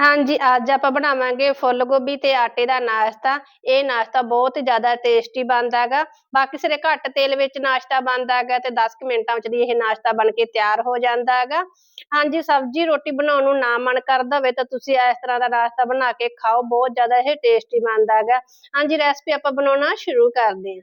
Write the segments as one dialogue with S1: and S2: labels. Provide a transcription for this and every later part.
S1: ਹਾਂਜੀ, ਅੱਜ ਆਪਾਂ ਬਣਾਵਾਂਗੇ ਫੁੱਲ ਗੋਭੀ ਤੇ ਆਟੇ ਦਾ ਨਾਸ਼ਤਾ। ਇਹ ਨਾਸ਼ਤਾ ਬਹੁਤ ਜ਼ਿਆਦਾ ਟੇਸਟੀ ਬਣਦਾ ਹੈਗਾ। ਬਾਕੀ ਸਿਰੇ ਘੱਟ ਤੇਲ ਵਿੱਚ ਨਾਸ਼ਤਾ ਬਣਦਾ ਹੈਗਾ ਤੇ 10 ਮਿੰਟਾਂ ਵਿੱਚ ਦੀ ਇਹ ਨਾਸ਼ਤਾ ਬਣ ਕੇ ਤਿਆਰ ਹੋ ਜਾਂਦਾ ਹੈਗਾ। ਹਾਂਜੀ, ਸਬਜ਼ੀ ਰੋਟੀ ਬਣਾਉਣ ਨੂੰ ਨਾ ਮਨ ਕਰਦਾ ਹੋਵੇ ਤਾਂ ਤੁਸੀਂ ਇਸ ਤਰ੍ਹਾਂ ਦਾ ਨਾਸ਼ਤਾ ਬਣਾ ਕੇ ਖਾਓ। ਬਹੁਤ ਜ਼ਿਆਦਾ ਇਹ ਟੇਸਟੀ ਬਣਦਾ ਹੈਗਾ। ਹਾਂਜੀ ਰੈਸਪੀ ਆਪਾਂ ਬਣਾਉਣਾ ਸ਼ੁਰੂ ਕਰਦੇ ਹਾਂ।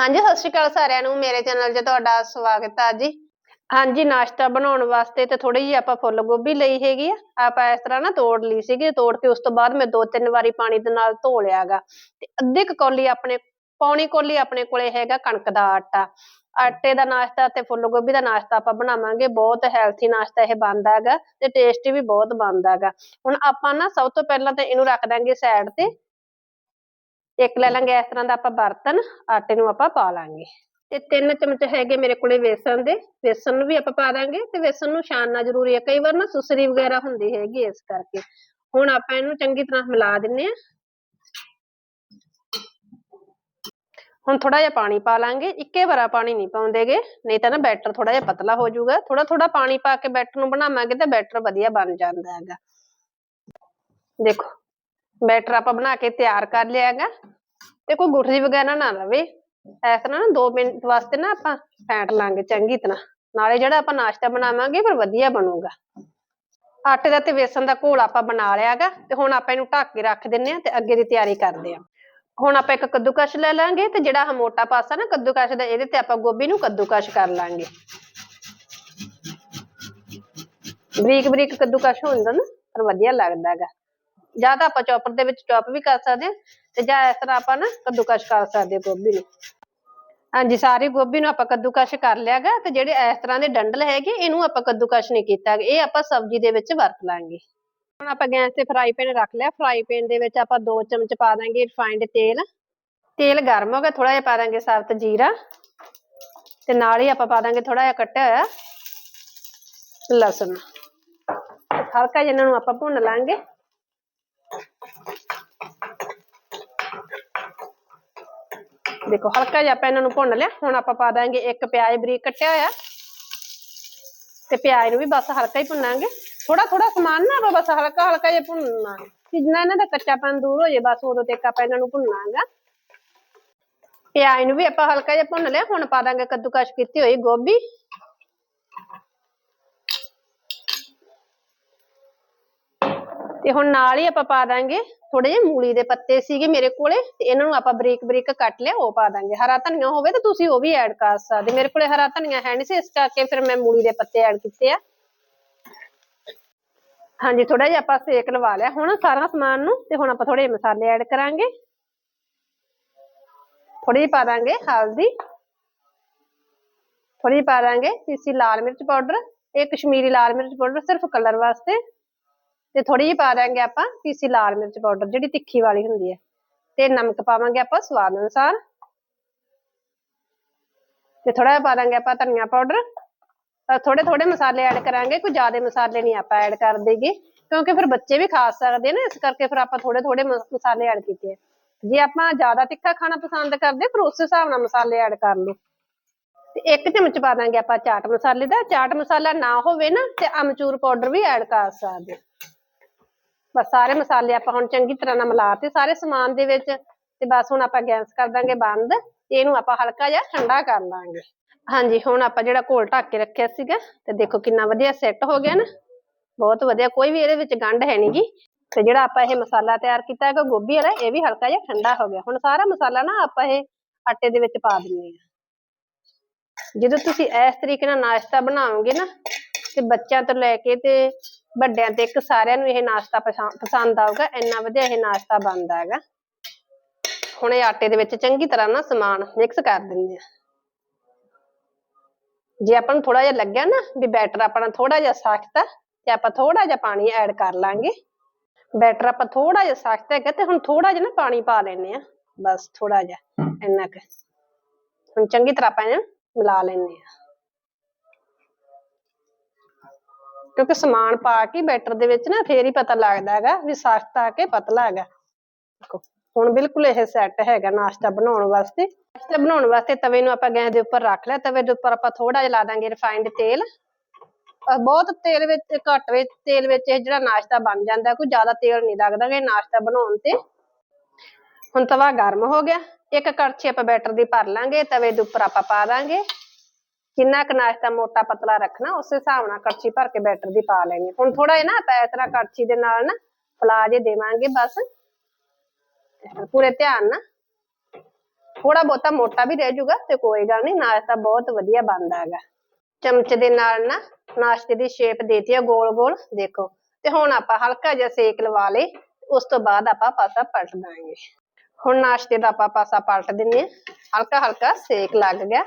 S1: ਹਾਂਜੀ, ਸਤਿ ਸ਼੍ਰੀ ਅਕਾਲ ਸਾਰਿਆਂ ਨੂੰ। ਮੇਰੇ ਚੈਨਲ 'ਚ ਤੁਹਾਡਾ ਸਵਾਗਤ ਹੈ ਜੀ। ਹਾਂਜੀ, ਨਾਸ਼ਤਾ ਬਣਾਉਣ ਵਾਸਤੇ ਤੇ ਥੋੜੀ ਜਿਹੀ ਆਪਾਂ ਫੁੱਲ ਗੋਭੀ ਲਈ ਹੈਗੀ ਆ। ਆਪਾਂ ਇਸ ਤਰ੍ਹਾਂ ਨਾ ਤੋੜ ਲਈ ਸੀਗੀ ਤੋੜ ਕੇ ਉਸ ਤੋਂ ਬਾਅਦ ਮੈਂ ਦੋ ਤਿੰਨ ਵਾਰੀ ਪਾਣੀ ਦੇ ਨਾਲ ਧੋ ਲਿਆਗਾ ਤੇ ਅੱਧੀ ਕੁ ਕੌਲੀ ਆਪਣੇ, ਪੌਣੀ ਕੋਲੀ ਆਪਣੇ ਕੋਲੇ ਹੈਗਾ ਕਣਕ ਦਾ ਆਟਾ। ਆਟੇ ਦਾ ਨਾਸ਼ਤਾ ਤੇ ਫੁੱਲ ਗੋਭੀ ਦਾ ਨਾਸ਼ਤਾ ਆਪਾਂ ਬਣਾਵਾਂਗੇ। ਬਹੁਤ ਹੈਲਥੀ ਨਾਸ਼ਤਾ ਇਹ ਬਣਦਾ ਹੈਗਾ ਤੇ ਟੇਸਟੀ ਵੀ ਬਹੁਤ ਬਣਦਾ ਹੈਗਾ। ਹੁਣ ਆਪਾਂ ਨਾ ਸਭ ਤੋਂ ਪਹਿਲਾਂ ਤਾਂ ਇਹਨੂੰ ਰੱਖ ਦਾਂਗੇ ਸਾਈਡ ਤੇ। ਇੱਕ ਲੈ ਲਾਂਗੇ ਇਸ ਤਰ੍ਹਾਂ ਦਾ ਆਪਾਂ ਬਰਤਨ, ਆਟੇ ਨੂੰ ਆਪਾਂ ਪਾ ਲਾਂਗੇ। ਤੇ ਤਿੰਨ ਚਮਚ ਹੈਗੇ ਮੇਰੇ ਕੋਲੇ ਵੇਸਣ ਦੇ। ਵੇਸਣ ਨੂੰ ਵੀ ਆਪਾਂ ਪਾ ਦਾਂਗੇ ਤੇ ਵੇਸਣ ਨੂੰ ਛਾਨਣਾ ਜ਼ਰੂਰੀ ਹੈ। ਕਈ ਵਾਰ ਨਾ ਸੁਸਰੀ ਵਗੈਰਾ ਹੁੰਦੀ ਹੈਗੀ ਇਸ ਕਰਕੇ। ਹੁਣ ਆਪਾਂ ਇਹਨੂੰ ਚੰਗੀ ਤਰ੍ਹਾਂ ਮਿਲਾ ਦਿੰਨੇ ਆ ਹੁਣ ਥੋੜਾ ਜਿਹਾ ਪਾਣੀ ਪਾ ਲਾਂਗੇ। ਇੱਕੇ ਵਾਰਾ ਪਾਣੀ ਨਹੀਂ ਪਾਉਂਦੇਗੇ। ਨਹੀਂ ਤਾਂ ਨਾ ਬੈਟਰ ਥੋੜਾ ਜਿਹਾ ਪਤਲਾ ਹੋ ਜਾਊਗਾ। ਥੋੜਾ ਥੋੜਾ ਪਾਣੀ ਪਾ ਕੇ ਬੈਟਰ ਨੂੰ ਬਣਾਵਾਂਗੇ ਤਾਂ ਬੈਟਰ ਵਧੀਆ ਬਣ ਜਾਂਦਾ ਹੈਗਾ। ਦੇਖੋ, ਬੈਟਰ ਆਪਾਂ ਬਣਾ ਕੇ ਤਿਆਰ ਕਰ ਲਿਆ ਹੈਗਾ। ਤੇ ਕੋਈ ਗੁਠਲੀ ਵਗੈਰਾ ਨਾ ਲਵੇ। ਇਸ ਤਰ੍ਹਾਂ ਨਾ 2 ਮਿੰਟ ਵਾਸਤੇ ਨਾ ਆਪਾਂ ਫੈਂਟ ਲਾਂਗੇ ਚੰਗੀ ਤਰ੍ਹਾਂ। ਨਾਲੇ ਜਿਹੜਾ ਆਪਾਂ ਨਾਸ਼ਤਾ ਬਣਾਵਾਂਗੇ ਫਿਰ ਵਧੀਆ ਬਣੂਗਾ। ਆਟੇ ਦਾ ਤੇ ਵੇਸਣ ਦਾ ਘੋਲ ਆਪਾਂ ਬਣਾ ਲਿਆਗਾ ਤੇ ਹੁਣ ਆਪਾਂ ਇਹਨੂੰ ਢੱਕ ਕੇ ਰੱਖ ਦਿੰਨੇ ਆ ਤੇ ਅੱਗੇ ਦੀ ਤਿਆਰੀ ਕਰਦੇ ਆ ਹੁਣ ਆਪਾਂ ਇੱਕ ਕੱਦੂਕਸ਼ ਲੈ ਲਾਂਗੇ ਤੇ ਜਿਹੜਾ ਆਹ ਮੋਟਾ ਪਾਸਾ ਨਾ ਕੱਦੂਕਸ਼ ਦਾ, ਇਹਦੇ ਤੇ ਆਪਾਂ ਗੋਭੀ ਨੂੰ ਕੱਦੂਕਸ਼ ਕਰ ਲਾਂਗੇ। ਬਰੀਕ ਬਰੀਕ ਕੱਦੂਕਸ਼ ਹੁੰਦਾ ਨਾ, ਪਰ ਵਧੀਆ ਲੱਗਦਾ ਹੈਗਾ ਜਾਂ ਤਾਂ ਆਪਾਂ ਚੌਪਰ ਦੇ ਵਿੱਚ ਚੌਪ ਵੀ ਕਰ ਸਕਦੇ ਹਾਂ ਤੇ ਜਾਂ ਇਸ ਤਰ੍ਹਾਂ ਆਪਾਂ ਨਾ ਕੱਦੂਕਸ਼ ਕਰ ਸਕਦੇ ਗੋਭੀ ਨੂੰ। ਹਾਂਜੀ, ਸਾਰੇ ਗੋਭੀ ਨੂੰ ਆਪਾਂ ਕੱਦੂਕਸ਼ ਕਰ ਲਿਆਗਾ ਤੇ ਜਿਹੜੇ ਇਸ ਤਰ੍ਹਾਂ ਦੇ ਡੰਡਲ ਹੈਗੇ, ਇਹਨੂੰ ਆਪਾਂ ਕੱਦੂਕਸ਼ ਨਹੀਂ ਕੀਤਾ ਇਹ ਆਪਾਂ ਸਬਜ਼ੀ ਦੇ ਵਿੱਚ ਵਰਤ ਲਾਂਗੇ। ਹੁਣ ਆਪਾਂ ਗੈਸ ਤੇ ਫਰਾਈ ਪੈਨ ਰੱਖ ਲਿਆ। ਫਰਾਈ ਪੈਨ ਦੇ ਵਿੱਚ ਆਪਾਂ 2 ਚਮਚ ਪਾ ਦਾਂਗੇ ਰਿਫਾਈਂਡ ਤੇਲ। ਤੇਲ ਗਰਮ ਹੋ ਗਿਆ ਥੋੜਾ ਜਿਹਾ ਪਾ ਦਾਂਗੇ ਸਾਬਤ ਜੀਰਾ। ਤੇ ਨਾਲ ਹੀ ਆਪਾਂ ਪਾ ਦਾਂਗੇ ਥੋੜਾ ਜਿਹਾ ਕੱਟਿਆ ਹੋਇਆ ਲਸਣ। ਹਲਕਾ ਜਿਹਾ ਇਹਨਾਂ ਨੂੰ ਆਪਾਂ ਭੁੰਨ ਲਾਂਗੇ। ਦੇਖੋ, ਹਲਕਾ ਜਿਹਾ ਆਪਾਂ ਇਹਨਾਂ ਨੂੰ ਭੁੰਨ ਲਿਆ। ਹੁਣ ਆਪਾਂ ਪਾ ਦਾਂਗੇ ਇੱਕ ਪਿਆਜ਼ ਬਰੀਕ ਕੱਟਿਆ ਹੋਇਆ। ਤੇ ਪਿਆਜ਼ ਨੂੰ ਵੀ ਬਸ ਹਲਕਾ ਹੀ ਭੁੰਨਾਂਗੇ। ਥੋੜਾ ਥੋੜਾ ਸਮਾਨ ਨਾ ਆਪਾਂ ਬਸ ਹਲਕਾ ਹਲਕਾ ਜਿਹਾ ਭੁੰਨਣਾ ਜਿੰਨਾ ਇਹਨਾਂ ਦਾ ਕੱਚਾਪਨ ਦੂਰ ਹੋ ਜੇ ਬਸ ਉਦੋਂ ਤੱਕ ਆਪਾਂ ਇਹਨਾਂ ਨੂੰ ਭੁੰਨਾਂਗਾ। ਪਿਆਜ਼ ਨੂੰ ਵੀ ਆਪਾਂ ਹਲਕਾ ਜਿਹਾ ਭੁੰਨ ਲਿਆ। ਹੁਣ ਪਾ ਦਾਂਗੇ ਕੱਦੂਕਸ਼ ਕੀਤੀ ਹੋਈ ਗੋਭੀ। ਤੇ ਹੁਣ ਨਾਲ ਹੀ ਆਪਾਂ ਪਾ ਦਾਂਗੇ ਥੋੜੇ ਜਿਹੇ ਮੂਲੀ ਦੇ ਪੱਤੇ ਸੀਗੇ ਮੇਰੇ ਕੋਲੇ ਤੇ ਇਹਨਾਂ ਨੂੰ ਆਪਾਂ ਬਰੀਕ ਬਰੀਕ ਕੱਟ ਲਿਆ, ਉਹ ਪਾ ਦਾਂਗੇ। ਹਰਾ ਧਨੀਆ ਹੋਵੇ ਤਾਂ ਤੁਸੀਂ ਉਹ ਵੀ ਐਡ ਕਰ ਸਕਦੇ। ਮੇਰੇ ਕੋਲੇ ਹਰਾ ਧਨੀਆ ਹੈ ਨਹੀਂ ਸੀ, ਇਸ ਕਰਕੇ ਫਿਰ ਮੈਂ ਮੂਲੀ ਦੇ ਪੱਤੇ ਐਡ ਕੀਤੇ ਆ। ਹਾਂਜੀ ਥੋੜਾ ਜਿਹਾ ਆਪਾਂ ਸੇਕ ਲਵਾ ਲਿਆ ਹੁਣ ਸਾਰਾ ਸਮਾਨ ਨੂੰ ਤੇ ਹੁਣ ਆਪਾਂ ਥੋੜੇ ਜਿਹੇ ਮਸਾਲੇ ਐਡ ਕਰਾਂਗੇ। ਥੋੜੀ ਜਿਹੀ ਪਾ ਦਾਂਗੇ ਹਲਦੀ। ਥੋੜੀ ਜਿਹੀ ਪਾ ਦਾਂਗੇ ਪੀਸੀ ਲਾਲ ਮਿਰਚ ਪਾਊਡਰ, ਇਹ ਕਸ਼ਮੀਰੀ ਲਾਲ ਮਿਰਚ ਪਾਊਡਰ ਸਿਰਫ ਕਲਰ ਵਾਸਤੇ। ਤੇ ਥੋੜੀ ਜਿਹੀ ਪਾ ਦਾਂਗੇ ਆਪਾਂ ਪੀਸੀ ਲਾਲ ਮਿਰਚ ਪਾਊਡਰ, ਜਿਹੜੀ ਤਿੱਖੀ ਵਾਲੀ ਹੁੰਦੀ ਹੈ। ਤੇ ਨਮਕ ਪਾਵਾਂਗੇ ਆਪਾਂ ਸਵਾਦ ਅਨੁਸਾਰ। ਤੇ ਥੋੜਾ ਜਿਹਾ ਪਾ ਦਾਂਗੇ ਆਪਾਂ ਧਨੀਆ ਪਾਊਡਰ। ਥੋੜੇ ਥੋੜੇ ਮਸਾਲੇ ਐਡ ਕਰਾਂਗੇ, ਕੋਈ ਜ਼ਿਆਦਾ ਮਸਾਲੇ ਨਹੀਂ ਆਪਾਂ ਐਡ ਕਰ ਦੇਗੇ। ਕਿਉਂਕਿ ਫਿਰ ਬੱਚੇ ਵੀ ਖਾ ਸਕਦੇ ਨੇ, ਇਸ ਕਰਕੇ ਫਿਰ ਆਪਾਂ ਥੋੜੇ ਥੋੜੇ ਮਸਾਲੇ ਐਡ ਕੀਤੇ ਜੇ ਆਪਾਂ ਜ਼ਿਆਦਾ ਤਿੱਖਾ ਖਾਣਾ ਪਸੰਦ ਕਰਦੇ, ਫਿਰ ਉਸ ਹਿਸਾਬ ਨਾਲ ਮਸਾਲੇ ਐਡ ਕਰ ਲਓ। ਤੇ ਇੱਕ ਚਮਚ ਪਾ ਦਾਂਗੇ ਆਪਾਂ ਚਾਟ ਮਸਾਲੇ ਦਾ। ਚਾਟ ਮਸਾਲਾ ਨਾ ਹੋਵੇ ਨਾ, ਤੇ ਅਮਚੂਰ ਪਾਊਡਰ ਵੀ ਐਡ ਕਰ ਸਕਦੇ। ਬਸ ਸਾਰੇ ਮਸਾਲੇ ਆਪਾਂ ਹੁਣ ਚੰਗੀ ਤਰ੍ਹਾਂ ਨਾਲ ਮਿਲਾਤੇ ਸਾਰੇ ਸਮਾਨ ਦੇ ਵਿੱਚ ਤੇ ਬਸ ਹੁਣ ਆਪਾਂ ਗੈਸ ਕਰ ਦਾਂਗੇ ਬੰਦ ਇਹਨੂੰ ਆਪਾਂ ਹਲਕਾ ਜਿਹਾ ਠੰਡਾ ਕਰ ਲਾਂਗੇ। ਹਾਂਜੀ, ਹੁਣ ਆਪਾਂ ਜਿਹੜਾ ਘੋਲ ਢੱਕ ਕੇ ਰੱਖਿਆ ਸੀਗਾ ਤੇ ਦੇਖੋ ਕਿੰਨਾ ਵਧੀਆ ਸੈੱਟ ਹੋ ਗਿਆ ਨਾ। ਬਹੁਤ ਵਧੀਆ, ਕੋਈ ਵੀ ਇਹਦੇ ਵਿੱਚ ਗੰਢ ਹੈ ਨਹੀਂਗੀ ਤੇ ਜਿਹੜਾ ਆਪਾਂ ਇਹ ਮਸਾਲਾ ਤਿਆਰ ਕੀਤਾ ਹੈਗਾ ਗੋਭੀ ਵਾਲਾ, ਇਹ ਵੀ ਹਲਕਾ ਜਿਹਾ ਠੰਡਾ ਹੋ ਗਿਆ। ਹੁਣ ਸਾਰਾ ਮਸਾਲਾ ਨਾ ਆਪਾਂ ਇਹ ਆਟੇ ਦੇ ਵਿੱਚ ਪਾ ਦਿੰਦੇ ਆ ਜਦੋਂ ਤੁਸੀਂ ਇਸ ਤਰੀਕੇ ਨਾਲ ਨਾਸ਼ਤਾ ਬਣਾਓਗੇ ਨਾ ਤੇ ਬੱਚਿਆਂ ਤੋਂ ਲੈ ਕੇ ਤੇ ਵੱਡਿਆਂ ਤੱਕ ਸਾਰਿਆਂ ਨੂੰ ਇਹ ਨਾਸ਼ਤਾ ਪਸੰਦ ਆਊਗਾ ਇੰਨਾ ਵਧੀਆ ਇਹ ਨਾਸ਼ਤਾ ਬਣਦਾ ਹੈਗਾ। ਹੁਣ ਇਹ ਆਟੇ ਦੇ ਵਿੱਚ ਚੰਗੀ ਤਰ੍ਹਾਂ ਨਾ ਸਮਾਨ ਮਿਕਸ ਕਰ ਦਿੰਦੇ ਆ। ਜੇ ਆਪਾਂ ਨੂੰ ਥੋੜਾ ਜਿਹਾ ਲੱਗਿਆ ਨਾ ਵੀ ਬੈਟਰ ਆਪਣਾ ਥੋੜਾ ਜਿਹਾ ਸਖਤ ਆ ਤੇ ਆਪਾਂ ਥੋੜਾ ਜਿਹਾ ਪਾਣੀ ਐਡ ਕਰ ਲਾਂਗੇ। ਬੈਟਰ ਆਪਾਂ ਥੋੜਾ ਜਿਹਾ ਸਖਤ ਹੈਗਾ ਤੇ ਹੁਣ ਥੋੜਾ ਜਿਹਾ ਨਾ ਪਾਣੀ ਪਾ ਲੈਣੇ ਆ। ਬਸ ਥੋੜਾ ਜਿਹਾ ਇੰਨਾ ਕੁ। ਹੁਣ ਚੰਗੀ ਤਰ੍ਹਾਂ ਆਪਾਂ ਮਿਲਾ ਲੈਣੇ ਆ। ਕਿਉਂਕਿ ਸਮਾਨ ਪਾ ਕੇ ਬੈਟਰ ਦੇ ਵਿੱਚ ਨਾ ਫੇਰ ਹੀ ਪਤਾ ਲੱਗਦਾ ਹੈਗਾ ਵੀ ਸਖਤ ਆ ਕੇ ਪਤਲਾ ਹੈਗਾ। ਦੇਖੋ, ਹੁਣ ਬਿਲਕੁਲ ਇਹ ਸੈੱਟ ਹੈਗਾ ਨਾਸ਼ਤਾ ਬਣਾਉਣ ਵਾਸਤੇ। ਨਾਸ਼ਤਾ ਬਣਾਉਣ ਵਾਸਤੇ ਤਵੇ ਨੂੰ ਆਪਾਂ ਗੈਸ ਦੇ ਉੱਪਰ ਰੱਖ ਲਿਆ। ਤਵੇ ਦੇ ਉੱਪਰ ਆਪਾਂ ਥੋੜਾ ਜਿਹਾ ਲਾ ਦਾਂਗੇ ਰਿਫਾਈਨਡ ਤੇਲ। ਬਹੁਤ ਤੇਲ ਵਿੱਚ, ਘੱਟ ਵਿੱਚ, ਤੇਲ ਵਿੱਚ ਇਹ ਜਿਹੜਾ ਨਾਸ਼ਤਾ ਬਣ ਜਾਂਦਾ, ਕੋਈ ਜ਼ਿਆਦਾ ਤੇਲ ਨਹੀਂ ਲੱਗਦਾ ਗਾ ਨਾਸ਼ਤਾ ਬਣਾਉਣ ਤੇ। ਹੁਣ ਤਵਾ ਗਰਮ ਹੋ ਗਿਆ। ਇੱਕ ਕੜਛੀ ਆਪਾਂ ਬੈਟਰ ਦੀ ਭਰ ਲਾਂਗੇ, ਤਵੇ ਦੇ ਉੱਪਰ ਆਪਾਂ ਪਾ ਦਾਂਗੇ। ਕਿੰਨਾ ਕੁ ਨਾਸ਼ਤਾ ਮੋਟਾ ਪਤਲਾ ਰੱਖਣਾ, ਉਸ ਹਿਸਾਬ ਨਾਲ ਕੜਛੀ ਭਰ ਕੇ ਬੈਟਰ ਦੀ ਪਾ ਲੈਣੀ ਹੁਣ ਥੋੜਾ ਜਿਹਾ ਨਾ ਆਪਾਂ ਇਸ ਤਰ੍ਹਾਂ ਕੜਛੀ ਦੇ ਨਾਲ ਨਾ ਫਲਾ ਜੇ ਦੇਵਾਂਗੇ ਬਸ। ਪੂਰੇ ਧਿਆਨ ਨਾਲ। ਥੋੜਾ ਬਹੁਤਾ ਮੋਟਾ ਵੀ ਰਹਿ ਜਾਊਗਾ ਤੇ ਕੋਈ ਗੱਲ ਨਹੀਂ ਨਾਸ਼ਤਾ ਬਹੁਤ ਵਧੀਆ ਬਣਦਾ ਹੈਗਾ। ਚਮਚ ਦੇ ਨਾਲ ਨਾ ਨਾਸ਼ਤੇ ਦੀ ਸ਼ੇਪ ਦੇਤੀ ਆ ਗੋਲ ਗੋਲ, ਦੇਖੋ। ਤੇ ਹੁਣ ਆਪਾਂ ਹਲਕਾ ਜਿਹਾ ਸੇਕ ਲਵਾ ਲੇ ਉਸ ਤੋਂ ਬਾਅਦ ਆਪਾਂ ਪਾਸਾ ਪਲਟ ਦਾਂਗੇ। ਹੁਣ ਨਾਸ਼ਤੇ ਦਾ ਆਪਾਂ ਪਾਸਾ ਪਲਟ ਦਿੰਨੇ ਆ। ਹਲਕਾ ਹਲਕਾ ਸੇਕ ਲੱਗ ਗਿਆ।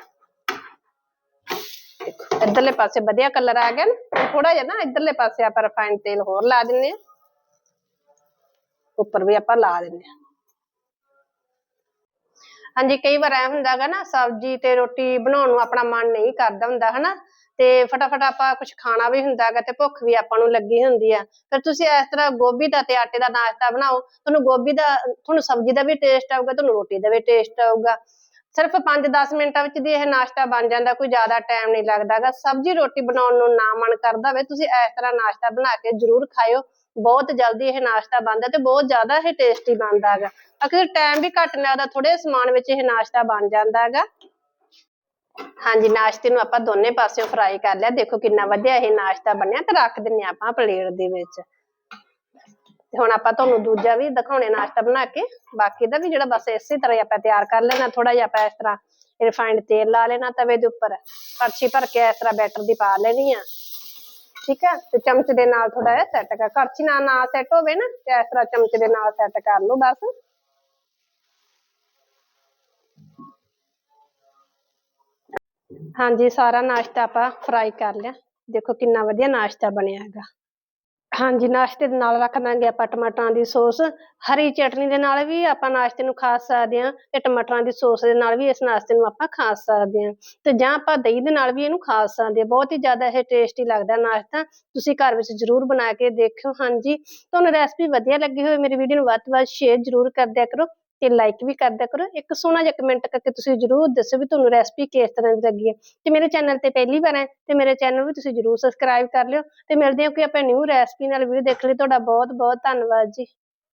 S1: ਇੱਧਰਲੇ ਪਾਸੇ ਵਧੀਆ ਕਲਰ ਆ ਗਿਆ ਨਾ ਥੋੜਾ ਜਿਹਾ ਨਾ ਇੱਧਰਲੇ ਪਾਸੇ ਆਪਾਂ ਰਿਫਾਈਨਡ ਤੇਲ ਹੋਰ ਲਾ ਦਿੰਨੇ ਆ ਉੱਪਰ ਵੀ ਆਪਾਂ ਲਾ ਦਿੰਨੇ ਆ ਹਾਂਜੀ, ਕਈ ਵਾਰ ਐ ਹੁੰਦਾਗਾ ਨਾ, ਸਬਜ਼ੀ ਤੇ ਰੋਟੀ ਬਣਾਉਣ ਨੂੰ ਆਪਣਾ ਮਨ ਨਹੀਂ ਕਰਦਾ ਹੁੰਦਾ, ਹਨਾ? ਤੇ ਫਟਾਫਟ ਆਪਾਂ ਕੁਝ ਖਾਣਾ ਵੀ ਹੁੰਦਾਗਾ ਤੇ ਭੁੱਖ ਵੀ ਆਪਾਂ ਨੂੰ ਲੱਗੀ ਹੁੰਦੀ ਆ। ਫਿਰ ਤੁਸੀਂ ਇਸ ਤਰ੍ਹਾਂ ਗੋਭੀ ਦਾ ਤੇ ਆਟੇ ਦਾ ਨਾਸ਼ਤਾ ਬਣਾਓ, ਤੁਹਾਨੂੰ ਗੋਭੀ ਦਾ, ਤੁਹਾਨੂੰ ਸਬਜ਼ੀ ਦਾ ਵੀ ਟੇਸਟ ਆਊਗਾ, ਤੁਹਾਨੂੰ ਰੋਟੀ ਦਾ ਵੀ ਟੇਸਟ ਆਊਗਾ। ਸਿਰਫ 5-10 ਮਿੰਟਾਂ ਵਿੱਚ ਦੀ ਇਹ ਨਾਸ਼ਤਾ ਬਣ ਜਾਂਦਾ, ਕੋਈ ਜ਼ਿਆਦਾ ਟਾਈਮ ਨਹੀਂ ਲੱਗਦਾਗਾ ਸਬਜ਼ੀ ਰੋਟੀ ਬਣਾਉਣ ਨੂੰ ਨਾ ਮਨ ਕਰਦਾ ਹੋਵੇ, ਤੁਸੀਂ ਇਸ ਤਰ੍ਹਾਂ ਨਾਸ਼ਤਾ ਬਣਾ ਕੇ ਜ਼ਰੂਰ ਖਾਇਓ। ਬਹੁਤ ਜਲਦੀ ਇਹ ਨਾਸ਼ਤਾ ਬਣਦਾ ਤੇ ਬਹੁਤ ਜ਼ਿਆਦਾ ਇਹ ਟੇਸਟੀ ਬਣਦਾ ਹੈਗਾ। ਅਕਸਰ ਟਾਈਮ ਵੀ ਘੱਟ ਲੱਗਦਾ ਥੋੜੇ ਸਮਾਨ ਵਿੱਚ ਇਹ ਨਾਸ਼ਤਾ ਬਣ ਜਾਂਦਾ ਹੈਗਾ। ਹਾਂਜੀ, ਨਾਸ਼ਤੇ ਨੂੰ ਆਪਾਂ ਦੋਨੇ ਪਾਸਿਓਂ ਫਰਾਈ ਕਰ ਲਿਆ। ਦੇਖੋ ਕਿੰਨਾ ਵਧੀਆ ਇਹ ਨਾਸ਼ਤਾ ਬਣਿਆ ਤੇ ਰੱਖ ਦਿੰਨੇ ਆਪਾਂ ਪਲੇਟ ਦੇ ਵਿੱਚ। ਤੇ ਹੁਣ ਆਪਾਂ ਤੁਹਾਨੂੰ ਦੂਜਾ ਵੀ ਦਿਖਾਉਣੇ ਨਾਸ਼ਤਾ ਬਣਾ ਕੇ। ਬਾਕੀ ਦਾ ਵੀ ਜਿਹੜਾ ਬਸ ਇਸੇ ਤਰ੍ਹਾਂ ਹੀ ਆਪਾਂ ਤਿਆਰ ਕਰ ਲੈਣਾ ਥੋੜਾ ਜਿਹਾ ਆਪਾਂ ਇਸ ਤਰ੍ਹਾਂ ਰਿਫਾਈਨਡ ਤੇਲ ਲਾ ਲੈਣਾ ਤਵੇ ਦੇ ਉੱਪਰ। ਕੜਛੀ ਭਰ ਕੇ ਇਸ ਤਰ੍ਹਾਂ ਬੈਟਰ ਦੀ ਪਾ ਲੈਣੀ ਆ। ਠੀਕ ਹੈ ਤੇ ਚਮਚ ਦੇ ਨਾਲ ਥੋੜਾ ਜਿਹਾ ਸੈੱਟ ਕਰ। ਕੜਛੀ ਨਾਲ ਨਾ ਸੈੱਟ ਹੋਵੇ ਨਾ, ਤੇ ਇਸ ਤਰ੍ਹਾਂ ਚਮਚ ਦੇ ਨਾਲ ਸੈੱਟ ਕਰ ਲਓ ਬਸ। ਹਾਂਜੀ, ਸਾਰਾ ਨਾਸ਼ਤਾ ਆਪਾਂ ਫਰਾਈ ਕਰ ਲਿਆ। ਦੇਖੋ ਕਿੰਨਾ ਵਧੀਆ ਨਾਸ਼ਤਾ ਬਣਿਆ ਹੈਗਾ। ਹਾਂਜੀ, ਨਾਸ਼ਤੇ ਦੇ ਨਾਲ ਰੱਖ ਦਾਂਗੇ ਆਪਾਂ ਟਮਾਟਰਾਂ ਦੀ ਸੌਸ। ਹਰੀ ਚਟਨੀ ਦੇ ਨਾਲ ਵੀ ਆਪਾਂ ਨਾਸ਼ਤੇ ਨੂੰ ਖਾ ਸਕਦੇ ਹਾਂ ਤੇ ਟਮਾਟਰਾਂ ਦੀ ਸੌਸ ਦੇ ਨਾਲ ਵੀ ਇਸ ਨਾਸ਼ਤੇ ਨੂੰ ਆਪਾਂ ਖਾ ਸਕਦੇ ਹਾਂ। ਤੇ ਜਾਂ ਆਪਾਂ ਦਹੀਂ ਦੇ ਨਾਲ ਵੀ ਇਹਨੂੰ ਖਾ ਸਕਦੇ ਹਾਂ। ਬਹੁਤ ਹੀ ਜ਼ਿਆਦਾ ਇਹ ਟੇਸਟੀ ਲੱਗਦਾ ਨਾਸ਼ਤਾ। ਤੁਸੀਂ ਘਰ ਵਿੱਚ ਜ਼ਰੂਰ ਬਣਾ ਕੇ ਦੇਖਿਓ। ਹਾਂਜੀ, ਤੁਹਾਨੂੰ ਰੈਸਪੀ ਵਧੀਆ ਲੱਗੀ ਹੋਵੇ, ਮੇਰੀ ਵੀਡੀਓ ਨੂੰ ਵੱਧ ਤੋਂ ਵੱਧ ਸ਼ੇਅਰ ਜ਼ਰੂਰ ਕਰ ਦਿਆ ਕਰੋ। ਤੇ ਲਾਈਕ ਵੀ ਕਰ ਕਰੋ। ਇੱਕ ਸੋਹਣਾ ਜਿਹਾ ਕਮੈਂਟ ਕਰਕੇ ਤੁਸੀਂ ਜ਼ਰੂਰ ਦੱਸੋ ਵੀ ਤੁਹਾਨੂੰ ਰੈਸਪੀ ਕਿਸ ਤਰ੍ਹਾਂ ਦੀ ਲੱਗੀ ਹੈ। ਤੇ ਮੇਰੇ ਚੈਨਲ ਤੇ ਪਹਿਲੀ ਵਾਰ ਹੈ, ਤੇ ਮੇਰੇ ਚੈਨਲ ਵੀ ਤੁਸੀਂ ਜ਼ਰੂਰ ਸਬਸਕ੍ਰਾਈਬ ਕਰ ਲਿਓ। ਤੇ ਮਿਲਦੇ ਹਾਂ ਕਿ ਆਪਾਂ ਨਿਊ ਰੈਸਪੀ ਨਾਲ ਵੀਡੀਓ ਦੇਖ ਲਈ। ਤੁਹਾਡਾ ਬਹੁਤ ਬਹੁਤ ਧੰਨਵਾਦ ਜੀ।